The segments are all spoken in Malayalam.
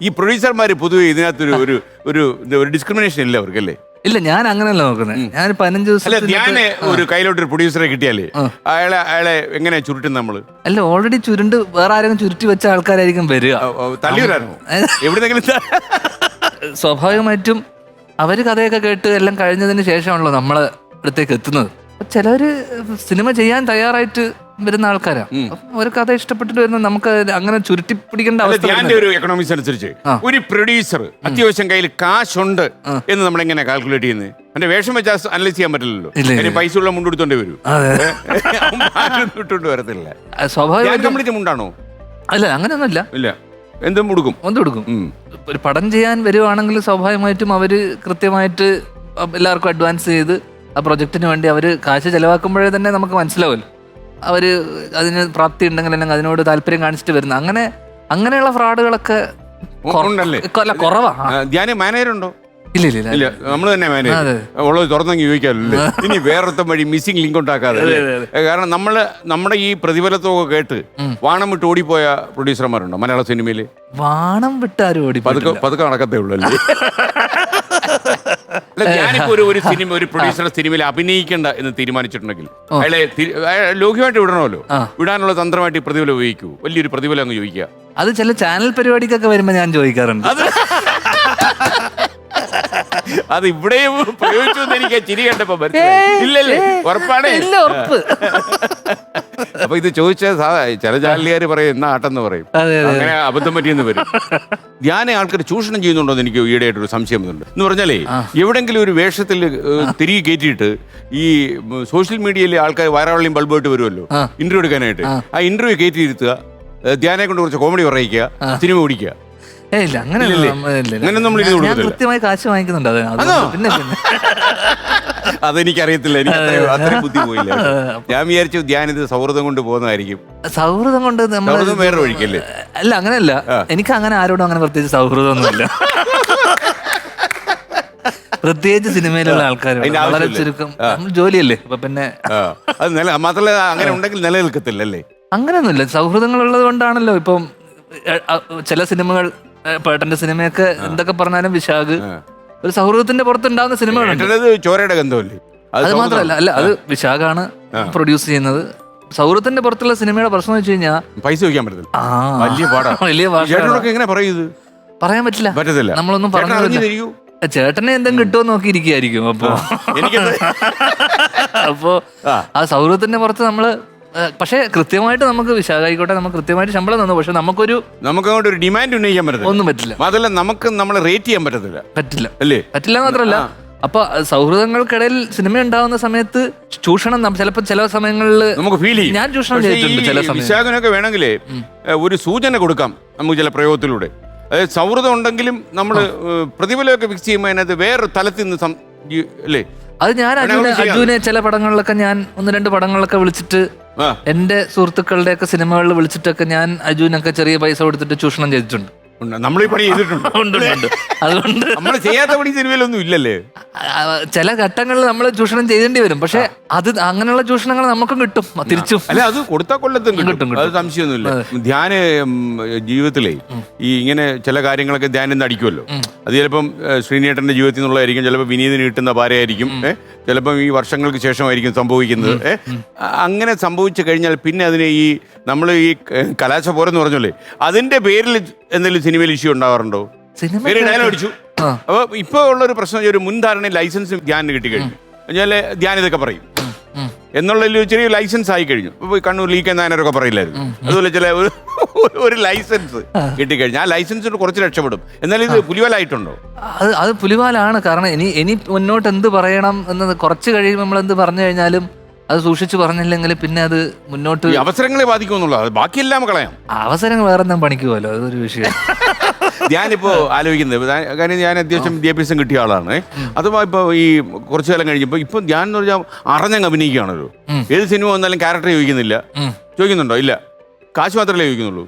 ഈ പ്രൊഡ്യൂസർമാര് പൊതുവെ ഇതിനകത്തൊരു ഒരു ഒരു ഒരു ഡിസ്ക്രിമിനേഷൻ ഇല്ല അവർക്ക് അല്ലേ ഇല്ല ഞാൻ അങ്ങനെയല്ല നോക്കുന്നത് ഞാൻ പതിനഞ്ച് അല്ല ദിവസം ഞാൻ ഒരു കയ്യിലോട്ട് ഒരു പ്രൊഡ്യൂസറെ കിട്ടിയാലേ അയാളെ അയാളെ എങ്ങനെയാ ചുരുട്ടും നമ്മൾ? അല്ല ഓൾറെഡി ചുരുണ്ട് വേറെ ആരെങ്കിലും ചുരുട്ടി വെച്ച ആൾക്കാരായിരിക്കും വരിക. തള്ളിയൂരായിരുന്നു എവിടെന്നെങ്കിലും സ്വാഭാവികമായിട്ടും അവർ കഥയൊക്കെ കേട്ട് എല്ലാം കഴിഞ്ഞതിന് ശേഷമാണല്ലോ നമ്മളെ അടുത്തേക്ക് എത്തുന്നത്. ചിലവര് സിനിമ ചെയ്യാൻ തയ്യാറായിട്ട് വരുന്ന ആൾക്കാരാ. ഒരു കഥ ഇഷ്ടപ്പെട്ടിട്ട് വരുന്ന നമുക്ക് അങ്ങനെ ചുരുട്ടി പിടിക്കേണ്ട അവസ്ഥ ഒരു എക്കണോമിക്സ് അനുസരിച്ച് ഒരു പ്രൊഡ്യൂസർ അത്യാവശ്യം കയ്യിൽ കാശുണ്ട് എന്ന് നമ്മൾ എങ്ങനെ കാൽക്കുലേറ്റ് ചെയ്യുന്നത് എന്റെ വേഷം വെച്ച് അനലൈസ് ചെയ്യാൻ പറ്റില്ലല്ലോ. അതിന് പൈസ ഉള്ള മുണ്ടെടുത്തോണ്ടേ വരും. ഇട്ടുകൊണ്ട് വരത്തില്ല. സ്വാഭാവികമായിട്ടും മുണ്ടാണോ? അല്ല അങ്ങനെയൊന്നുമില്ല. ഇല്ല. എന്തും കൊടുക്കും എന്തും കൊടുക്കും ഒരു പടം ചെയ്യാൻ വരുവാണെങ്കിൽ സ്വാഭാവികമായിട്ടും അവർ കൃത്യമായിട്ട് എല്ലാവർക്കും അഡ്വാൻസ് ചെയ്ത് ആ പ്രൊജക്റ്റിന് വേണ്ടി അവർ കാശ് ചിലവാക്കുമ്പോഴേ തന്നെ നമുക്ക് മനസ്സിലാവുമല്ലോ. അവർ അതിന് പ്രാപ്തി ഉണ്ടെങ്കിൽ അല്ലെങ്കിൽ അതിനോട് താല്പര്യം കാണിച്ചിട്ട് വരുന്ന അങ്ങനെ അങ്ങനെയുള്ള ഫ്രോഡുകളൊക്കെ കൊ- ഉണ്ടല്ലേ? അല്ല കുറവാ. ആ, ആ, ധ്യാന് മാനേജർ ഉണ്ടോ ഇല്ല ഇല്ല. ഇല്ല നമ്മൾ തന്നെ മാനേജ്. ഉള്ളത് തുറന്നെങ്കിൽ ചോദിക്കാമല്ലോ ഇനി വേറൊരുത്തം വഴി മിസ്സിംഗ് ലിങ്ക് ഉണ്ടാക്കാതെ കാരണം നമ്മൾ നമ്മുടെ ഈ പ്രതിഫലത്തൊക്കെ കേട്ട് വാണം വിട്ട് ഓടിപ്പോയ പ്രൊഡ്യൂസർമാരുണ്ടോ മലയാള സിനിമയിൽ വാണം വിട്ട് ആരും ഓടി പതുക്കെ പതുക്കെ നടക്കത്തേ ഉള്ളൂ അല്ലേ? അല്ല ഞാനിപ്പോ ഒരു ഒരു സിനിമ ഒരു പ്രൊഡ്യൂസറുടെ സിനിമയിൽ അഭിനയിക്കണ്ട എന്ന് തീരുമാനിച്ചിട്ടുണ്ടെങ്കിൽ അയാളെ തി- അയാളെ ലൗകികമായിട്ട് വിടണമല്ലോ. വിടാനുള്ള തന്ത്രമായിട്ട് ഈ പ്രതിഫലം ഉപയോഗിക്കൂ. വലിയൊരു പ്രതിഫലം അങ്ങ് ചോദിക്കുക. അത് ചില ചാനൽ പരിപാടിക്കൊക്കെ വരുമ്പോ ഞാൻ ചോദിക്കാറുണ്ട്. അത് ഇവിടെയും പ്രയോഗിച്ചു എന്ന് എനിക്ക് ആ ചിരി കണ്ടപ്പോ മനസ്സിലായി. ഇല്ലല്ലേ? ഉറപ്പാണേ? ഇല്ല ഉറപ്പ്. അപ്പൊ ഇത് ചോദിച്ച സാധാ ചില ചാനലുകാർ പറയും എന്നാ ആട്ടെന്ന് പറയും. അങ്ങനെ അബദ്ധം പറ്റിയെന്ന് വരും. ധ്യാന ആൾക്കാർ ചൂഷണം ചെയ്യുന്നുണ്ടോ എന്ന് എനിക്ക് ഈയിടെയായിട്ടൊരു സംശയം ഉണ്ട് എന്ന് പറഞ്ഞാലേ എവിടെങ്കിലും ഒരു വേഷത്തിൽ തിരികെ കയറ്റിയിട്ട് ഈ സോഷ്യൽ മീഡിയയിൽ ആൾക്കാർ വയറാളിയും ബൾബായിട്ട് വരുമല്ലോ. ഇന്റർവ്യൂ എടുക്കാനായിട്ട്. ആ. ഇന്റർവ്യൂ കയറ്റിയിരുത്തുക ധ്യാനെ കൊണ്ട് കുറച്ച് കോമഡി പറയിക്കുക സിനിമ ഓടിക്കുക. ഇല്ല അങ്ങനെ ഇല്ലില്ലേ? അങ്ങനെ നമ്മൾ ഞാൻ കൊടുക്കത്തില്ല. കൃത്യമായി കാശ് വാങ്ങിക്കുന്നുണ്ട് അത് അതുകൊണ്ട് ആണോ? പിന്നെ പിന്നെ. അതെനിക്കറിയത്തില്ല എനിക്ക് അത്രയും അത്രയും ബുദ്ധി പോയില്ല ഞാൻ വിചാരിച്ചു ധ്യാൻ ഇത് സൗഹൃദം കൊണ്ട് പോകുന്നതായിരിക്കും. സൗഹൃദം കൊണ്ട് നമ്മൾ സൗഹൃദം വേറെ വഴിക്കല്ലേ? അല്ല അങ്ങനെയല്ല. എനിക്ക് അങ്ങനെ ആരോടും അങ്ങനെ പ്രത്യേകിച്ച് സൗഹൃദമൊന്നുമില്ല. പ്രത്യേകിച്ച് സിനിമയിലുള്ള ആൾക്കാർ അതിന്റെ വളരെ ആവശ്യമില്ല. ചുരുക്കം. നമ്മൾ ജോലിയല്ലേ അപ്പൊ പിന്നെ ആ. അത് നില മാത്രമല്ല അങ്ങനെ ഉണ്ടെങ്കിൽ നിലനിൽക്കത്തില്ല അല്ലേ അങ്ങനെയൊന്നുമില്ല. സൗഹൃദങ്ങൾ ഉള്ളത് കൊണ്ടാണല്ലോ ഇപ്പം എ, അ, ചില സിനിമകൾ പേട്ടന്റെ സിനിമയൊക്കെ എന്തൊക്കെ പറഞ്ഞാലും വിശാഖ്. ഒരു സൗഹൃദത്തിന്റെ പുറത്തുണ്ടാവുന്ന സിനിമകളുണ്ട്. ചോരയുടെ ഗന്ധമല്ലേ? അത് മാത്രല്ല മാത്രമല്ല അല്ല അത് വിശാഖാണ് പ്രൊഡ്യൂസ് ചെയ്യുന്നത്. സൗഹൃദത്തിന്റെ പുറത്തുള്ള സിനിമയുടെ പ്രശ്നം വെച്ച് കഴിഞ്ഞാൽ പൈസ വയ്ക്കാൻ പറ്റത്തില്ല. വലിയ എങ്ങനെ പറയാൻ പറ്റില്ല. പറ്റത്തില്ല. നമ്മളൊന്നും പറഞ്ഞു ചേട്ടനെ എന്തെങ്കിലും കിട്ടുമോ നോക്കിയിരിക്കുകയായിരിക്കും അപ്പോ. അപ്പോ ആ സൗഹൃദത്തിന്റെ പുറത്ത് നമ്മൾ പക്ഷേ കൃത്യമായിട്ട് നമുക്ക് വിശാഖായിക്കോട്ടെ നമുക്ക് കൃത്യമായിട്ട് ശമ്പളം തന്നു. പക്ഷെ നമുക്കൊരു നമുക്ക് അങ്ങോട്ട് ഒരു ഡിമാൻഡ് ഉന്നയിക്കാൻ പറ്റില്ല ഒന്നും പറ്റില്ല. അതല്ല നമുക്ക് നമ്മളെ റേറ്റ് ചെയ്യാൻ പറ്റത്തില്ല. പറ്റില്ല. അല്ലേ? പറ്റില്ല മാത്രമല്ല അപ്പൊ സൗഹൃദങ്ങൾക്കിടയിൽ സിനിമ ഉണ്ടാവുന്ന സമയത്ത് ചൂഷണം ചിലപ്പോ ചില സമയങ്ങളിൽ നമുക്ക് ഫീൽ ചെയ്യും. ഞാൻ ചൂഷണം ചെയ്തിട്ടുണ്ട് ചില വിശാഖനൊക്കെ വേണമെങ്കിൽ ഒരു സൂചന കൊടുക്കാം നമുക്ക് ചില പ്രയോഗത്തിലൂടെ. അതായത് സൗഹൃദം ഉണ്ടെങ്കിലും നമ്മൾ പ്രതിഫലമൊക്കെ ഫിക്സ് ചെയ്യുമ്പോൾ അതിനകത്ത് വേറൊരു തലത്തിൽ നിന്ന് അല്ലേ? അത് ഞാൻ. അജുനെ ചില പടങ്ങളിലൊക്കെ ഞാൻ ഒന്ന് രണ്ട് പടങ്ങളിലൊക്കെ വിളിച്ചിട്ട് എന്റെ സുഹൃത്തുക്കളുടെ ഒക്കെ സിനിമകളിൽ വിളിച്ചിട്ടൊക്കെ ഞാൻ അജുവിനൊക്കെ ചെറിയ പൈസ കൊടുത്തിട്ട് ചൂഷണം ചെയ്തിട്ടുണ്ട്. നമ്മൾ ഈ പണി ചെയ്തിട്ടുണ്ട്. ഉണ്ട്. അതുകൊണ്ട് നമ്മൾ ചെയ്യാത്ത പണി സിനിമയിലൊന്നും ഇല്ലല്ലേ? ആ, ചില ഘട്ടങ്ങളിൽ നമ്മൾ ചൂഷണം ചെയ്യേണ്ടി വരും. പക്ഷെ അത് അങ്ങനെയുള്ള ചൂഷണങ്ങൾ നമുക്കും കിട്ടും തിരിച്ചും. അല്ല അത് കൊടുത്താൽ കൊല്ലത്തും കിട്ടും. അത് സംശയമൊന്നുമില്ല. ധ്യാന ജീവിതത്തിലെ ഈ ഇങ്ങനെ ചില കാര്യങ്ങളൊക്കെ ധ്യാനം നടിക്കുമല്ലോ അടിക്കുമല്ലോ. അത് ചിലപ്പം ഏഹ്, ശ്രീനേട്ടന്റെ ജീവിതത്തിൽ നിന്നുള്ളതായിരിക്കും ചിലപ്പോൾ വിനീതിന് കിട്ടുന്ന ഭാര്യയായിരിക്കും ഏഹ് ചിലപ്പം ഈ വർഷങ്ങൾക്ക് ശേഷമായിരിക്കും സംഭവിക്കുന്നത് ഏഹ് അങ്ങനെ സംഭവിച്ചു കഴിഞ്ഞാൽ പിന്നെ അതിനെ ഈ നമ്മൾ ഈ ഏഹ്, കലാശപോരം എന്ന് പറഞ്ഞല്ലേ? അതിന്റെ പേരിൽ എന്തെങ്കിലും സിനിമയിൽ ഇഷ്യൂ ഉണ്ടാവാറുണ്ടോ? സിനിമ ഡയലോഗ് അടിച്ചു ആ. അപ്പൊ ഇപ്പൊ ഉള്ളൊരു പ്രശ്നം ഒരു മുൻധാരണ ലൈസൻസ് ധ്യാനിന് കിട്ടിക്കഴിഞ്ഞു. എന്നുവെച്ചാൽ ധ്യാൻ ഇതൊക്കെ പറയും. ഉം. ഒരു ചെറിയ ലൈസൻസ് ആയി കഴിഞ്ഞു. ഇപ്പൊ ഈ കണ്ണൂർ ലീക്ക് എന്നാനൊക്കെ പറയില്ലായിരുന്നു. അതുപോലെ ചില ഒരു ഒരു ലൈസൻസ് കിട്ടിക്കഴിഞ്ഞു. ആ ലൈസൻസിന് കുറച്ച് രക്ഷപ്പെടും. എന്നാൽ ഇത് പുലിവലായിട്ടുണ്ടോ? അത് അത് പുലിവാലാണ്. കാരണം ഇനി ഇനി മുന്നോട്ട് എന്ത് പറയണം എന്നത് കുറച്ച് കഴിയുമ്പോൾ നമ്മൾ എന്ത് പറഞ്ഞു കഴിഞ്ഞാലും അത് സൂക്ഷിച്ച് പറഞ്ഞില്ലെങ്കിൽ പിന്നെ അത് മുന്നോട്ട് ഈ അവസരങ്ങളെ ബാധിക്കുമെന്നുള്ളത് ബാക്കിയെല്ലാം കളയാം. അവസരങ്ങൾ വേറെ എന്തെങ്കിലും പണിക്കുമല്ലോ അതൊരു വിഷയം. ഞാനിപ്പോ ആലോചിക്കുന്നത് ഞാൻ- കാര്യം ഞാൻ അത്യാവശ്യം വിദ്യാഭ്യാസം കിട്ടിയ ആളാണ്. അഥവാ ഇപ്പൊ ഈ കുറച്ചു കാലം കഴിഞ്ഞപ്പോ ഇപ്പൊ ഞാൻ എന്ന് പറഞ്ഞാൽ അറിഞ്ഞങ്ങ് അഭിനയിക്കുകയാണല്ലോ. ഉം. ഏത് സിനിമ വന്നാലും ക്യാരക്ടർ ചോദിക്കുന്നില്ല. ഉം. ചോദിക്കുന്നുണ്ടോ? ഇല്ല. കാശ് മാത്രമല്ലേ ചോദിക്കുന്നുള്ളൂ.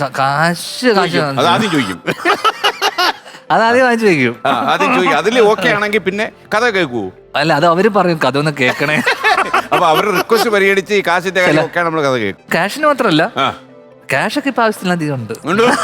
ക- കാശ് കാശ് അത് ആദ്യം ചോദിക്കും. അത് ആദ്യം വാങ്ങിച്ചു വെക്കും. ആ, ആദ്യം ചോദിക്കും. അതിൽ ഓക്കെ ആണെങ്കിൽ പിന്നെ കഥ കേൾക്കൂ അല്ല അത് അവർ പറയും കഥ ഒന്ന് കേൾക്കണേ. അപ്പൊ അവരുടെ റിക്വസ്റ്റ് പരിഗണിച്ച് ഈ കാശിന്റെ കാര്യം ഒക്കെ നമ്മൾ കഥ കേൾക്കും ക്യാഷിന് മാത്രമല്ല ആ. ക്യാഷൊക്കെ ഇപ്പൊ ആവശ്യത്തിലധികം ഉണ്ട്. ഉണ്ട്.